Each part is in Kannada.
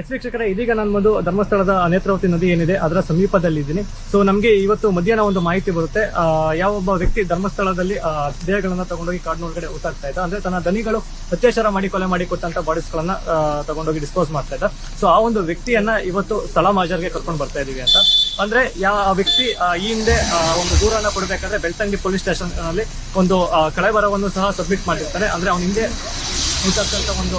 ಎಸ್ ವೀಕ್ಷಕರೇ, ಇದೀಗ ನಾನು ಒಂದು ಧರ್ಮಸ್ಥಳದ ನೇತ್ರಾವತಿ ನದಿ ಏನಿದೆ, ಅದರ ಸಮೀಪದಲ್ಲಿ ಇದ್ದೀನಿ ಸೊ ನಮಗೆ ಇವತ್ತು ಮಧ್ಯಾಹ್ನ ಒಂದು ಮಾಹಿತಿ ಬರುತ್ತೆ. ಯಾವ ಯಾವೊಬ್ಬ ವ್ಯಕ್ತಿ ಧರ್ಮಸ್ಥಳದಲ್ಲಿ ದೇಹಗಳನ್ನ ತಗೊಂಡೋಗಿ ಕಾಡಿನೊಳಗಡೆ ಉತ್ತಾಗ್ತಾ ಇದ್ದ. ಅಂದ್ರೆ ತನ್ನ ದನಿಗಳು ಅತ್ಯಾಚಾರ ಮಾಡಿ ಕೊಲೆ ಮಾಡಿ ಕೊಟ್ಟಂತ ಬಾಡೀಸ್ಗಳನ್ನ ತಗೊಂಡೋಗಿ ಡಿಸ್ಪೋಸ್ ಮಾಡ್ತಾ ಇದ್ದ. ಸೊ ಆ ಒಂದು ವ್ಯಕ್ತಿಯನ್ನ ಇವತ್ತು ಸ್ಥಳ ಮಾಜರ್ಗೆ ಕರ್ಕೊಂಡು ಬರ್ತಾ ಇದೀವಿ ಅಂತ. ಅಂದ್ರೆ ಯಾವ ವ್ಯಕ್ತಿ ಈ ಹಿಂದೆ ಒಂದು ದೂರನ್ನ ಕೊಡಬೇಕಾದ್ರೆ ಬೆಳ್ತಂಗಿ ಪೊಲೀಸ್ ಸ್ಟೇಷನ್ ಅಲ್ಲಿ ಒಂದು ಕಳೆಬರವನ್ನು ಸಹ ಸಬ್ಮಿಟ್ ಮಾಡಿರ್ತಾನೆ ಅಂದ್ರೆ, ಅವನ ಹಿಂದೆ ಹುಟ್ಟಕ್ಕಂತ ಒಂದು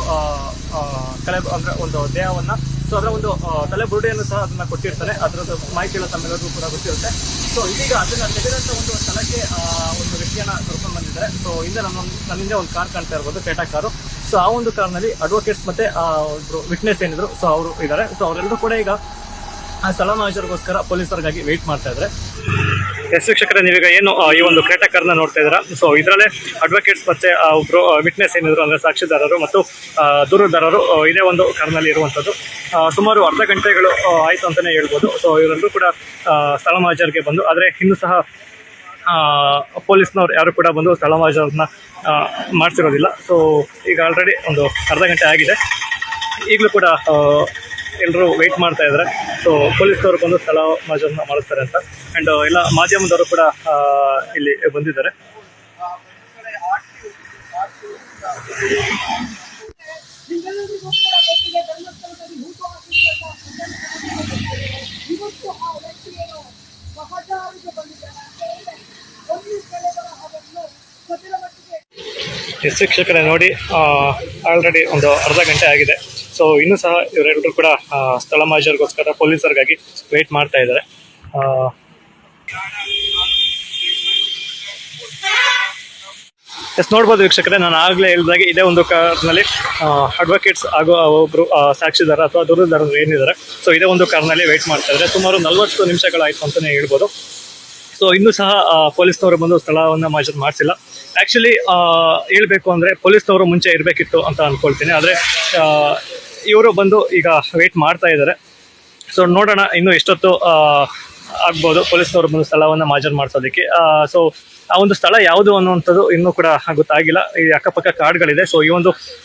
ತಲೆ, ಅಂದರೆ ಒಂದು ದೇಹವನ್ನ ಸೊ ಅದರ ಒಂದು ತಲೆ ಬುರುಡೆಯನ್ನು ಸಹ ಅದನ್ನ ಕೊಟ್ಟಿರ್ತಾನೆ ಅದರದ್ದು ಮಾಹಿತಿ ಎಲ್ಲ ತಮ್ಮೆಲ್ಲರಿಗೂ ಕೂಡ ಗೊತ್ತಿರುತ್ತೆ. ಸೊ ಇದೀಗ ಅದನ್ನ ತೆಗೆದಂತ ಒಂದು ಸ್ಥಳಕ್ಕೆ ಒಂದು ವ್ಯಕ್ತಿಯನ್ನ ಕರ್ಕೊಂಡು ಬಂದಿದ್ದಾರೆ. ಸೊ ಹಿಂದೆ ನಮ್ಮ ನನ್ನ ಹಿಂದೆ ಒಂದು ಕಾರ್ ಕಾಣ್ತಾ ಇರ್ಬೋದು ಟೇಟಾ ಕಾರು. ಸೊ ಆ ಒಂದು ಕಾರ್ನಲ್ಲಿ ಅಡ್ವೊಕೇಟ್ಸ್ ಮತ್ತೆ, ಆ, ಒಬ್ರು ವಿಟ್ನೆಸ್ ಏನಿದ್ರು ಸೊ ಅವರು ಇದ್ದಾರೆ. ಸೊ ಅವರೆಲ್ಲರೂ ಕೂಡ ಈಗ ಆ ಸ್ಥಳ ಮಾಹಿತಿಗೋಸ್ಕರ ಪೊಲೀಸರಿಗಾಗಿ ವೇಟ್ ಮಾಡ್ತಾ ಇದ್ದಾರೆ. ಎಸ್ ಶಿಕ್ಷಕರ ನೀವೀಗ ಏನು ಈ ಒಂದು ಕ್ರೀಟಕರ್ನ ನೋಡ್ತಾ ಇದ್ದೀರಾ? ಸೊ ಇದರಲ್ಲೇ ಅಡ್ವೊಕೇಟ್ಸ್ ಮತ್ತೆ ಒಬ್ಬರು ವಿಟ್ನೆಸ್ ಏನಿದ್ರು ಅಂದ್ರೆ ಸಾಕ್ಷಿದಾರರು ಮತ್ತು ದೂರುದಾರರು ಇದೇ ಒಂದು ಕರ್ನಲ್ಲಿ ಇರುವಂಥದ್ದು ಸುಮಾರು ಅರ್ಧ ಗಂಟೆಗಳು ಆಯಿತು ಅಂತಾನೆ ಹೇಳ್ಬೋದು. ಸೊ ಇವರೆಲ್ಲರೂ ಕೂಡ ಸ್ಥಳ ಮಾಜರ್ಗೆ ಬಂದು, ಆದರೆ ಇನ್ನೂ ಸಹ ಪೊಲೀಸ್ನವ್ರು ಯಾರು ಕೂಡ ಬಂದು ಸ್ಥಳ ಮಾಜರ್ನ ಮಾಡಿಸಿರೋದಿಲ್ಲ ಸೊ ಈಗ ಆಲ್ರೆಡಿ ಒಂದು ಅರ್ಧ ಗಂಟೆ ಆಗಿದೆ. ಈಗಲೂ ಕೂಡ ಎಲ್ಲರೂ ವೆಯ್ಟ್ ಮಾಡ್ತಾ ಇದ್ದಾರೆ ಸೊ ಪೊಲೀಸ್ನವರು ಬಂದು ಸ್ಥಳ ಮಾಜನ್ನ ಮಾಡಿಸ್ತಾರೆ ಅಂತ. ಆ್ಯಂಡ್ ಎಲ್ಲ ಮಾಧ್ಯಮದವರು ಕೂಡ ಇಲ್ಲಿ ಬಂದಿದ್ದಾರೆ. ಶಿಕ್ಷಕರೇ ನೋಡಿ ಆಲ್ರೆಡಿ ಒಂದು ಅರ್ಧ ಗಂಟೆ ಆಗಿದೆ. ಸೊ ಇನ್ನೂ ಸಹ ಇವರೆಲ್ಲರೂ ಕೂಡ ಸ್ಥಳ ಮಾಜರಿಗೋಸ್ಕರ ಪೊಲೀಸರಿಗಾಗಿ ವೇಟ್ ಮಾಡ್ತಾ ಇದ್ದಾರೆ. ಎಸ್ ನೋಡ್ಬೋದು ವೀಕ್ಷಕರೇ, ನಾನು ಆಗಲೇ ಹೇಳಿದಾಗೆ ಇದೇ ಒಂದು ಕಾರ್ನಲ್ಲಿ ಅಡ್ವೊಕೇಟ್ಸ್ ಆಗೋ ಒಬ್ಬರು ಸಾಕ್ಷಿದಾರ ಅಥವಾ ದೂರದಾರರು ಏನಿದ್ದಾರೆ. ಸೊ ಇದೇ ಒಂದು ಕಾರ್ನಲ್ಲಿ ವೇಟ್ ಮಾಡ್ತಾ ಇದ್ದಾರೆ. ಸುಮಾರು ನಲವತ್ತು ನಿಮಿಷಗಳಾಯಿತು ಅಂತಲೇ ಹೇಳ್ಬೋದು. ಸೊ ಇನ್ನೂ ಸಹ ಪೊಲೀಸ್ನವರು ಬಂದು ಸ್ಥಳವನ್ನು ಮಾಜರ್ ಮಾಡಿಸಿಲ್ಲ. ಆ್ಯಕ್ಚುಲಿ ಹೇಳಬೇಕು ಅಂದರೆ ಪೊಲೀಸ್ನವರು ಮುಂಚೆ ಇರಬೇಕಿತ್ತು ಅಂತ ಅಂದ್ಕೊಳ್ತೀನಿ ಆದರೆ ಇವರು ಬಂದು ಈಗ ವೇಟ್ ಮಾಡ್ತಾ ಇದ್ದಾರೆ. ಸೊ ನೋಡೋಣ ಇನ್ನು ಎಷ್ಟೊತ್ತು ಆಗ್ಬೋದು. ಪೊಲೀಸ್ನವರು ಬಂದು ಸ್ಥಳವನ್ನು ಮಾಜರ್ ಮಾಡಿಸೋದಕ್ಕೆ. ಸೊ ಆ ಒಂದು ಸ್ಥಳ ಯಾವುದು ಅನ್ನುವಂಥದ್ದು ಇನ್ನೂ ಕೂಡ ಗೊತ್ತಾಗಿಲ್ಲ. ಈ ಅಕ್ಕಪಕ್ಕ ಕಾಡುಗಳಿದೆ. ಸೊ ಈ ಒಂದು